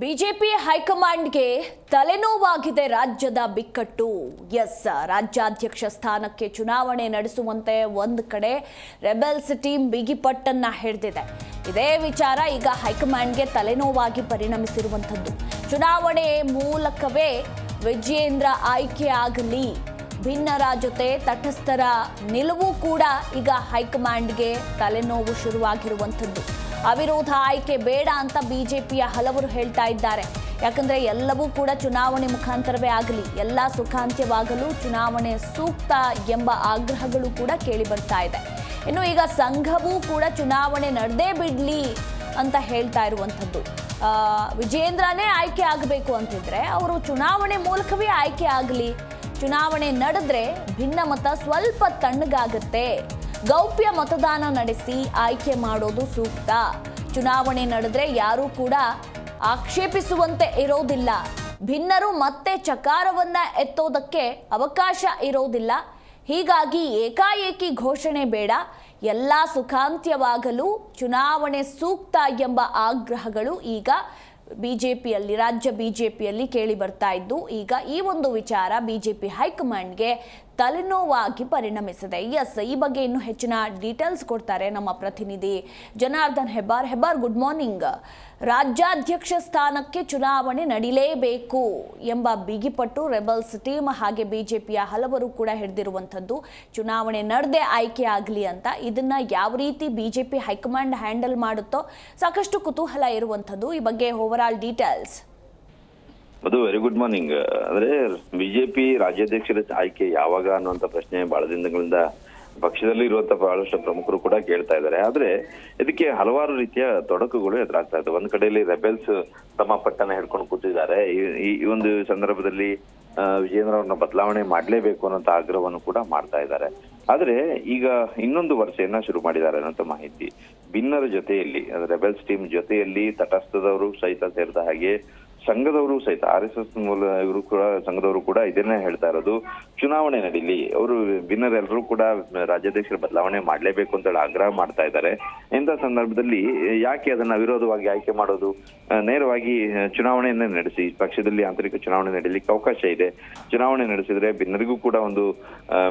BJP ಹೈಕಮಾಂಡ್ಗೆ ತಲೆನೋವಾಗಿದೆ ರಾಜ್ಯದ ಬಿಕ್ಕಟ್ಟು. ಎಸ್, ರಾಜ್ಯಾಧ್ಯಕ್ಷ ಸ್ಥಾನಕ್ಕೆ ಚುನಾವಣೆ ನಡೆಸುವಂತೆ ಒಂದು ಕಡೆ ರೆಬೆಲ್ಸ್ ಟೀಮ್ ಬಿಗಿಪಟ್ಟನ್ನ ಹಿಡಿದಿದೆ. ಇದೇ ವಿಚಾರ ಈಗ ಹೈಕಮಾಂಡ್ಗೆ ತಲೆನೋವಾಗಿ ಪರಿಣಮಿಸಿರುವಂಥದ್ದು. ಚುನಾವಣೆ ಮೂಲಕವೇ ವಿಜಯೇಂದ್ರ ಆಯ್ಕೆ ಆಗಲಿ ಭಿನ್ನರ ಜೊತೆ ತಟಸ್ಥರ ನಿಲುವು ಕೂಡ ಈಗ ಹೈಕಮಾಂಡ್ಗೆ ತಲೆನೋವು ಶುರುವಾಗಿರುವಂಥದ್ದು. ಅವಿರೋಧ ಆಯ್ಕೆ ಬೇಡ ಅಂತ ಬಿಜೆಪಿಯ ಹಲವರು ಹೇಳ್ತಾ ಇದ್ದಾರೆ. ಯಾಕಂದ್ರೆ ಎಲ್ಲವೂ ಕೂಡ ಚುನಾವಣೆ ಮುಖಾಂತರವೇ ಆಗಲಿ, ಎಲ್ಲ ಸುಖಾಂತ್ಯವಾಗಲು ಚುನಾವಣೆ ಸೂಕ್ತ ಎಂಬ ಆಗ್ರಹಗಳು ಕೂಡ ಕೇಳಿ ಬರ್ತಾ ಇದೆ. ಇನ್ನು ಈಗ ಸಂಘವೂ ಕೂಡ ಚುನಾವಣೆ ನಡೆದೇ ಬಿಡ್ಲಿ ಅಂತ ಹೇಳ್ತಾ ಇರುವಂಥದ್ದು. ವಿಜೇಂದ್ರನೇ ಆಯ್ಕೆ ಆಗಬೇಕು ಅಂತಿದ್ರೆ ಅವರು ಚುನಾವಣೆ ಮೂಲಕವೇ ಆಯ್ಕೆ ಆಗಲಿ. ಚುನಾವಣೆ ನಡೆದ್ರೆ ಭಿನ್ನಮತ ಸ್ವಲ್ಪ ತಣ್ಣಗಾಗುತ್ತೆ. ಗೌಪ್ಯ ಮತದಾನ ನಡೆಸಿ ಆಯ್ಕೆ ಮಾಡೋದು ಸೂಕ್ತ. ಚುನಾವಣೆ ನಡೆದ್ರೆ ಯಾರೂ ಕೂಡ ಆಕ್ಷೇಪಿಸುವಂತೆ ಇರೋದಿಲ್ಲ. ಭಿನ್ನರು ಮತ್ತೆ ಚಕಾರವನ್ನ ಎತ್ತೋದಕ್ಕೆ ಅವಕಾಶ ಇರೋದಿಲ್ಲ. ಹೀಗಾಗಿ ಏಕಾಏಕಿ ಘೋಷಣೆ ಬೇಡ. ಎಲ್ಲ ಸುಖಾಂತ್ಯವಾಗಲು ಚುನಾವಣೆ ಸೂಕ್ತ ಎಂಬ ಆಗ್ರಹಗಳು ಈಗ ಬಿಜೆಪಿಯಲ್ಲಿ, ರಾಜ್ಯ ಬಿಜೆಪಿಯಲ್ಲಿ ಕೇಳಿ ಬರ್ತಾ ಇದ್ದು, ಈಗ ಈ ಒಂದು ವಿಚಾರ ಬಿಜೆಪಿ ಹೈಕಮಾಂಡ್ಗೆ ತಲೆನೋವಾಗಿ ಪರಿಣಮಿಸಿದೆ. ಎಸ್ ಈ ಬಗ್ಗೆ ಇನ್ನು ಹೆಚ್ಚಿನ ಡೀಟೇಲ್ಸ್ ಕೊಡ್ತಾರೆ ನಮ್ಮ ಪ್ರತಿನಿಧಿ ಜನಾರ್ದನ್ ಹೆಬ್ಬಾರ್. ಹೆಬ್ಬಾರ್ ಗುಡ್ ಮಾರ್ನಿಂಗ್ ರಾಜ್ಯಾಧ್ಯಕ್ಷ ಸ್ಥಾನಕ್ಕೆ ಚುನಾವಣೆ ನಡೀಲೇಬೇಕು ಎಂಬ ಬಿಗಿಪಟ್ಟು ರೆಬಲ್ಸ್ ಟೀಮ್ ಹಾಗೆ ಬಿಜೆಪಿಯ ಹಲವರು ಕೂಡ ಹಿಡಿದಿರುವಂಥದ್ದು. ಚುನಾವಣೆ ನಡೆದೇ ಆಯ್ಕೆ ಆಗಲಿ ಅಂತ ಇದನ್ನ ಯಾವ ರೀತಿ ಬಿಜೆಪಿ ಹೈಕಮಾಂಡ್ ಹ್ಯಾಂಡಲ್ ಮಾಡುತ್ತೋ ಸಾಕಷ್ಟು ಕುತೂಹಲ ಇರುವಂಥದ್ದು. ಈ ಬಗ್ಗೆ ಓವರ್ ಆಲ್ ಡೀಟೇಲ್ಸ್ ಅದು ವೆರಿ ಗುಡ್ ಮಾರ್ನಿಂಗ್ ಅಂದ್ರೆ ಬಿಜೆಪಿ ರಾಜ್ಯಾಧ್ಯಕ್ಷರ ಆಯ್ಕೆ ಯಾವಾಗ ಅನ್ನುವಂತ ಪ್ರಶ್ನೆ ಬಹಳ ದಿನಗಳಿಂದ ಪಕ್ಷದಲ್ಲಿ ಇರುವಂತ ಬಹಳಷ್ಟು ಪ್ರಮುಖರು ಕೂಡ ಕೇಳ್ತಾ ಇದ್ದಾರೆ. ಆದ್ರೆ ಇದಕ್ಕೆ ಹಲವಾರು ರೀತಿಯ ತೊಡಕುಗಳು ಎದುರಾಗ್ತಾ ಇದೆ ಒಂದ್ ಕಡೆಯಲ್ಲಿ ರೆಬೆಲ್ಸ್ ತಮ್ಮ ಪಟ್ಟನ ಹಿಡ್ಕೊಂಡು ಕೂತಿದ್ದಾರೆ. ಈ- ಒಂದು ಸಂದರ್ಭದಲ್ಲಿ ವಿಜೇಂದ್ರ ಅವ್ರನ್ನ ಬದಲಾವಣೆ ಮಾಡಲೇಬೇಕು ಅನ್ನೋಂತ ಆಗ್ರಹವನ್ನು ಕೂಡ ಮಾಡ್ತಾ ಇದ್ದಾರೆ. ಆದ್ರೆ ಈಗ ಇನ್ನೊಂದು ವರ್ಷೆಯನ್ನ ಶುರು ಮಾಡಿದ್ದಾರೆ ಅನ್ನೋಂತ ಮಾಹಿತಿ. ಭಿನ್ನರ ಜೊತೆಯಲ್ಲಿ ರೆಬೆಲ್ಸ್ ಟೀಮ್ ಜೊತೆಯಲ್ಲಿ ತಟಸ್ಥದವರು ಸಹಿತ ಸೇರಿದ ಹಾಗೆ ಸಂಘದವರು ಸಹಿತ ಆರ್ ಎಸ್ ಎಸ್ ಮೂಲ ಇವರು ಕೂಡ, ಸಂಘದವರು ಕೂಡ ಇದನ್ನೇ ಹೇಳ್ತಾ ಇರೋದು, ಚುನಾವಣೆ ನಡೀಲಿ. ಅವರು ಭಿನ್ನರೆಲ್ಲರೂ ಕೂಡ ರಾಜ್ಯಾಧ್ಯಕ್ಷರ ಬದಲಾವಣೆ ಮಾಡಲೇಬೇಕು ಅಂತ ಆಗ್ರಹ ಮಾಡ್ತಾ ಇದ್ದಾರೆ. ಇಂಥ ಸಂದರ್ಭದಲ್ಲಿ ಯಾಕೆ ಅದನ್ನ ವಿರೋಧವಾಗಿ ಆಯ್ಕೆ ಮಾಡೋದು? ನೇರವಾಗಿ ಚುನಾವಣೆಯನ್ನೇ ನಡೆಸಿ, ಪಕ್ಷದಲ್ಲಿ ಆಂತರಿಕ ಚುನಾವಣೆ ನಡೀಲಿಕ್ಕೆ ಅವಕಾಶ ಇದೆ. ಚುನಾವಣೆ ನಡೆಸಿದ್ರೆ ಭಿನ್ನರಿಗೂ ಕೂಡ ಒಂದು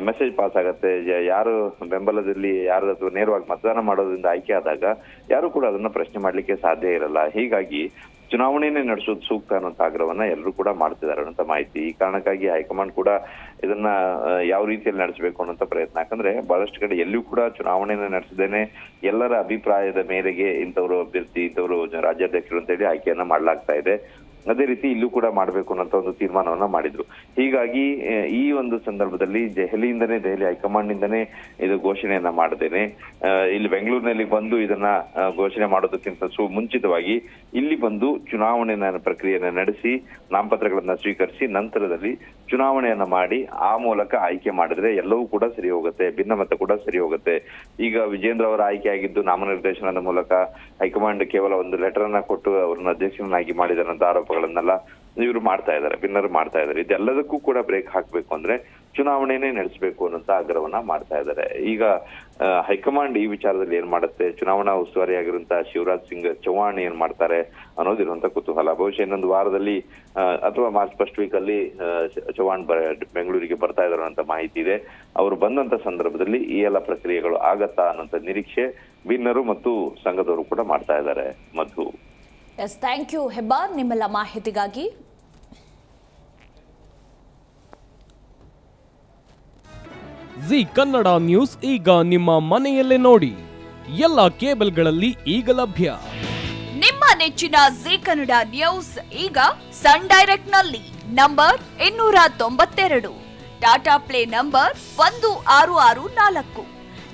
ಮೆಸೇಜ್ ಪಾಸ್ ಆಗತ್ತೆ. ಯಾರು ಬೆಂಬಲದಲ್ಲಿ, ಯಾರು ನೇರವಾಗಿ ಮತದಾನ ಮಾಡೋದ್ರಿಂದ ಆಯ್ಕೆ ಆದಾಗ ಯಾರು ಕೂಡ ಅದನ್ನ ಪ್ರಶ್ನೆ ಮಾಡ್ಲಿಕ್ಕೆ ಸಾಧ್ಯ ಇರಲ್ಲ. ಹೀಗಾಗಿ ಚುನಾವಣೆಯನ್ನೇ ನಡೆಸೋದು ಸೂಕ್ತ ಅನ್ನೋಂಥ ಆಗ್ರಹವನ್ನ ಎಲ್ಲರೂ ಕೂಡ ಮಾಡ್ತಿದ್ದಾರೆ ಅನ್ನೋಂಥ ಮಾಹಿತಿ. ಈ ಕಾರಣಕ್ಕಾಗಿ ಹೈಕಮಾಂಡ್ ಕೂಡ ಇದನ್ನ ಯಾವ ರೀತಿಯಲ್ಲಿ ನಡೆಸಬೇಕು ಅನ್ನೋಂಥ ಪ್ರಯತ್ನ. ಯಾಕಂದ್ರೆ ಬಹಳಷ್ಟು ಕಡೆ ಎಲ್ಲಿಯೂ ಕೂಡ ಚುನಾವಣೆಯನ್ನ ನಡೆಸದೇನೆ ಎಲ್ಲರ ಅಭಿಪ್ರಾಯದ ಮೇರೆಗೆ ಇಂಥವರು ಅಭ್ಯರ್ಥಿ, ಇಂಥವರು ರಾಜ್ಯಾಧ್ಯಕ್ಷರು ಅಂತೇಳಿ ಆಯ್ಕೆಯನ್ನ ಮಾಡಲಾಗ್ತಾ ಇದೆ. ಅದೇ ರೀತಿ ಇಲ್ಲೂ ಕೂಡ ಮಾಡಬೇಕು ಅನ್ನೋ ಒಂದು ತೀರ್ಮಾನವನ್ನ ಮಾಡಿದ್ರು. ಹೀಗಾಗಿ ಈ ಒಂದು ಸಂದರ್ಭದಲ್ಲಿ ದೆಹಲಿಯಿಂದನೇ, ದೆಹಲಿ ಹೈಕಮಾಂಡ್ ಇಂದನೇ ಇದು ಘೋಷಣೆಯನ್ನ ಮಾಡಿದ್ದೇನೆ. ಇಲ್ಲಿ ಬೆಂಗಳೂರಿನಲ್ಲಿ ಬಂದು ಇದನ್ನ ಘೋಷಣೆ ಮಾಡೋದಕ್ಕಿಂತ ಸು, ಮುಂಚಿತವಾಗಿ ಇಲ್ಲಿ ಬಂದು ಚುನಾವಣೆಯ ಪ್ರಕ್ರಿಯೆಯನ್ನ ನಡೆಸಿ, ನಾಮಪತ್ರಗಳನ್ನ ಸ್ವೀಕರಿಸಿ, ನಂತರದಲ್ಲಿ ಚುನಾವಣೆಯನ್ನ ಮಾಡಿ, ಆ ಮೂಲಕ ಆಯ್ಕೆ ಮಾಡಿದ್ರೆ ಎಲ್ಲವೂ ಕೂಡ ಸರಿ ಹೋಗುತ್ತೆ, ಭಿನ್ನಮತ ಕೂಡ ಸರಿ ಹೋಗುತ್ತೆ. ಈಗ ವಿಜೇಂದ್ರ ಅವರ ಆಯ್ಕೆ ಆಗಿದ್ದು ನಾಮನಿರ್ದೇಶನದ ಮೂಲಕ ಹೈಕಮಾಂಡ್ ಕೇವಲ ಒಂದು ಲೆಟರ್ ಅನ್ನ ಕೊಟ್ಟು ಅವ್ರನ್ನ ಅಧ್ಯಕ್ಷರನ್ನಾಗಿ ಮಾಡಿದಾರಂತ ಆರೋಪಗಳನ್ನೆಲ್ಲ ಇವರು ಮಾಡ್ತಾ ಇದ್ದಾರೆ ಭಿನ್ನರು ಮಾಡ್ತಾ ಇದ್ದಾರೆ. ಇದೆಲ್ಲದಕ್ಕೂ ಕೂಡ ಬ್ರೇಕ್ ಹಾಕ್ಬೇಕು ಅಂದ್ರೆ ಚುನಾವಣೆನೇ ನಡೆಸಬೇಕು ಅನ್ನೋಂತ ಆಗ್ರಹವನ್ನ ಮಾಡ್ತಾ ಇದ್ದಾರೆ. ಈಗ ಹೈಕಮಾಂಡ್ ಈ ವಿಚಾರದಲ್ಲಿ ಏನ್ ಮಾಡುತ್ತೆ? ಚುನಾವಣಾ ಉಸ್ತುವಾರಿಯಾಗಿರುವಂತಹ ಶಿವರಾಜ್ ಸಿಂಗ್ ಚೌಹಾಣ್ ಏನ್ ಮಾಡ್ತಾರೆ ಅನ್ನೋದಿರುವಂತ ಕುತೂಹಲ. ಬಹುಶಃ ಇನ್ನೊಂದು ವಾರದಲ್ಲಿ ಅಥವಾ ಮಾರ್ಚ್ ಫಸ್ಟ್ ವೀಕ್ ಅಲ್ಲಿ ಚೌಹಾಣ್ ಬೆಂಗಳೂರಿಗೆ ಬರ್ತಾ ಇದ್ದಾರೆ ಅಂತ ಮಾಹಿತಿ ಇದೆ. ಅವರು ಬಂದಂತ ಸಂದರ್ಭದಲ್ಲಿ ಈ ಎಲ್ಲ ಪ್ರಕ್ರಿಯೆಗಳು ಆಗತ್ತಾ ಅನ್ನೋಂತ ನಿರೀಕ್ಷೆ ಭಿನ್ನರು ಮತ್ತು ಸಂಘದವರು ಕೂಡ ಮಾಡ್ತಾ ಇದ್ದಾರೆ. Madhu. Yes thank you Hebbar ನಿಮ್ಮೆಲ್ಲ ಮಾಹಿತಿಗಾಗಿ. ಜಿ ಕನ್ನಡ ನ್ಯೂಸ್ ಈಗ ನಿಮ್ಮ ಮನೆಯಲ್ಲೇ ನೋಡಿ. ಎಲ್ಲ ಕೇಬಲ್ಗಳಲ್ಲಿ ಈಗ ಲಭ್ಯ. ನಿಮ್ಮ ನೆಚ್ಚಿನ ಜಿ ಕನ್ನಡ ನ್ಯೂಸ್ ಈಗ ಸನ್ ಡೈರೆಕ್ಟ್ನಲ್ಲಿ ನಂಬರ್ ಇನ್ನೂರ ತೊಂಬತ್ತೆರಡು. ಟಾಟಾ ಪ್ಲೇ ನಂಬರ್ ಒಂದು ಆರು ಆರು ನಾಲ್ಕು.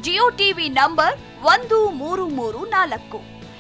ಜಿಯೋ ಟಿವಿ ನಂಬರ್ ಒಂದು ಮೂರು ಮೂರು ನಾಲ್ಕು.